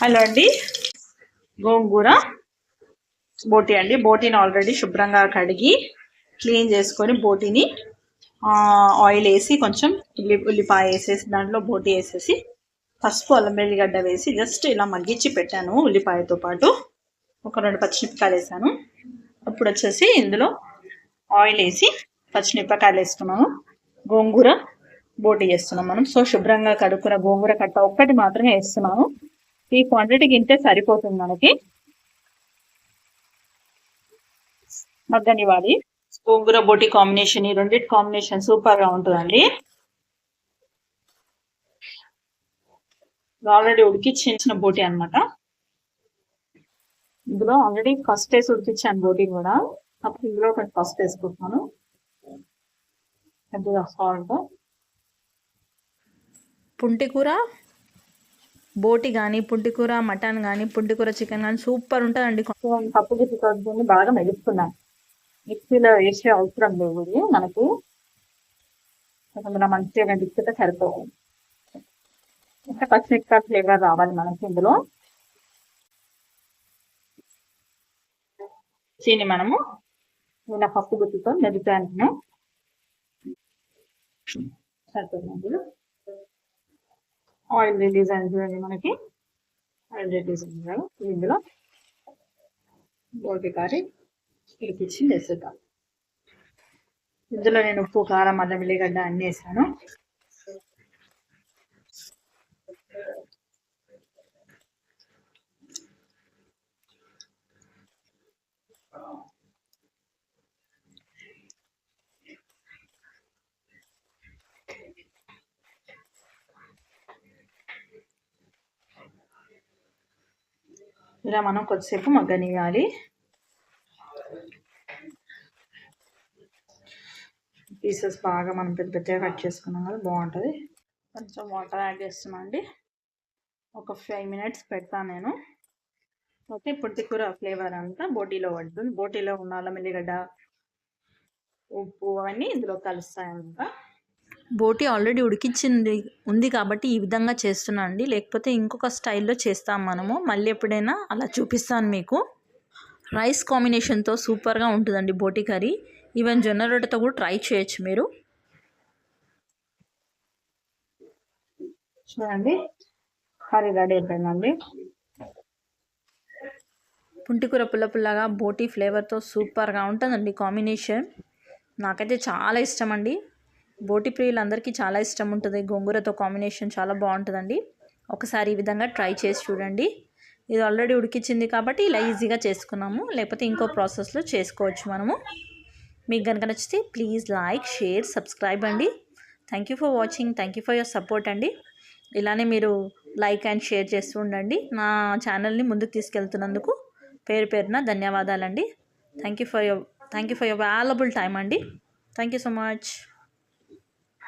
Hello అండి. గోంగూర బోటీ అండి. బోటీని already శుభ్రంగా కడిగి క్లీన్ చేసుకొని బోటీని ఆయిల్ వేసి కొంచెం ఉల్లి ఉల్లిపాయ వేసేసి దాంట్లో బోటి వేసేసి పసుపు అల్లం వెల్లిగడ్డ వేసి జస్ట్ ఇలా మగ్గించి పెట్టాను ఉల్లిపాయతో పాటు. ఒక రెండు పచ్చిమిరపకాయలు వేసాను. అప్పుడు వచ్చేసి ఇందులో ఆయిల్ వేసి పచ్చిమిరపకాయలు వేసుకున్నాను గోంగూర బోటి చేస్తున్నాం మనం. సో శుభ్రంగా కడుక్కున్న గోంగూర కట్ట ఒక్కటి మాత్రమే వేస్తున్నాను. ఈ క్వాంటిటీకి ఇంతే సరిపోతుంది మనకి. మగ్గనివ్వాలి. గోంగూర బోటి కాంబినేషన్ ఈ రెండింటి కాంబినేషన్ సూపర్గా ఉంటుందండి. ఆల్రెడీ ఉడికిచ్చిన బోటి అన్నమాట. ఇందులో ఆల్రెడీ ఫస్ట్ వేసి ఉడికిచ్చాను బోటి కూడా. అప్పుడు ఇందులో ఒకటి ఫస్ట్ వేసుకుంటున్నాను. కొద్దిగా సాల్ట్ పుంటికూర బోటి కానీ పుంటికూర మటన్ కానీ పుంటికూర చికెన్ కానీ సూపర్ ఉంటుందండి. పప్పు గిట్టు కలుపుకొని బాగా మెదుపుకున్నాను మిక్సీలో వేసే అవసరం లేదు మనకు. కొంచెం మంచిగా మెదిపితే సరిపోతుంది ఇంకా పచ్చిమిరపకాయ ఫ్లేవర్ రావాలి మనకి ఇందులో. చీని మనము ఇలా పప్పు గుత్తితో మెదుపుతాను సరిపోతుంది ఆయిల్ రిలీజ్ అయింది చూడండి మనకి. ఆయిల్ రిలీజ్ అయింది కదా ఇందులో బోటి కర్రీ ఇడిపించి వేసేద్దాం. ఇందులో నేను ఉప్పు కారం అల్లం వెల్లిగడ్డ అన్నీ వేసాను. ఇలా మనం కొద్దిసేపు మగ్గనివ్వాలి పీసెస్ బాగా మనం పెద్ద పెద్దగా కట్ చేసుకున్నాం కదా బాగుంటుంది. కొంచెం వాటర్ యాడ్ చేస్తున్నాను అండి ఒక ఫైవ్ మినిట్స్ పెడతాను నేను. ఓకే పుట్టికూర ఫ్లేవర్ అంతా బోటీలో పడుతుంది. బోటీలో ఉన్న అల్లం ఎల్లిగడ్డ ఉప్పు అవన్నీ ఇందులో కలుస్తాయి అంతా బోటి ఆల్రెడీ ఉడికించింది ఉంది కాబట్టి ఈ విధంగా చేస్తున్నా అండి. లేకపోతే ఇంకొక స్టైల్లో చేస్తాం మనము. మళ్ళీ ఎప్పుడైనా అలా చూపిస్తాను మీకు. రైస్ కాంబినేషన్తో సూపర్గా ఉంటుందండి బోటి కర్రీ. ఈవెన్ జొన్న రొట్టెతో కూడా ట్రై చేయొచ్చు మీరు. చూడండి. కర్రీ రెడీ అయిపోయిందండి. పుంటికూర పుల్ల పుల్లగా బోటి ఫ్లేవర్తో సూపర్గా ఉంటుందండి కాంబినేషన్. నాకైతే చాలా ఇష్టం అండి. బోటి ప్రియులందరికీ చాలా ఇష్టం ఉంటుంది గోంగూరతో కాంబినేషన్ చాలా బాగుంటుందండి ఒకసారి ఈ విధంగా ట్రై చేసి చూడండి. ఇది ఆల్రెడీ ఉడికించింది కాబట్టి ఇలా ఈజీగా చేసుకున్నాము. లేకపోతే ఇంకో ప్రాసెస్లో చేసుకోవచ్చు మనము. మీకు కనుక నచ్చితే ప్లీజ్ లైక్ షేర్ సబ్స్క్రైబ్ అండి. Thank you for watching. Thank you for your support అండి. ఇలానే మీరు లైక్ అండ్ షేర్ చేస్తూ ఉండండి. నా ఛానల్ని ముందుకు తీసుకెళ్తున్నందుకు పేరు పేరున ధన్యవాదాలండి. Thank you for your thank you for your valuable time అండి. Thank you so much.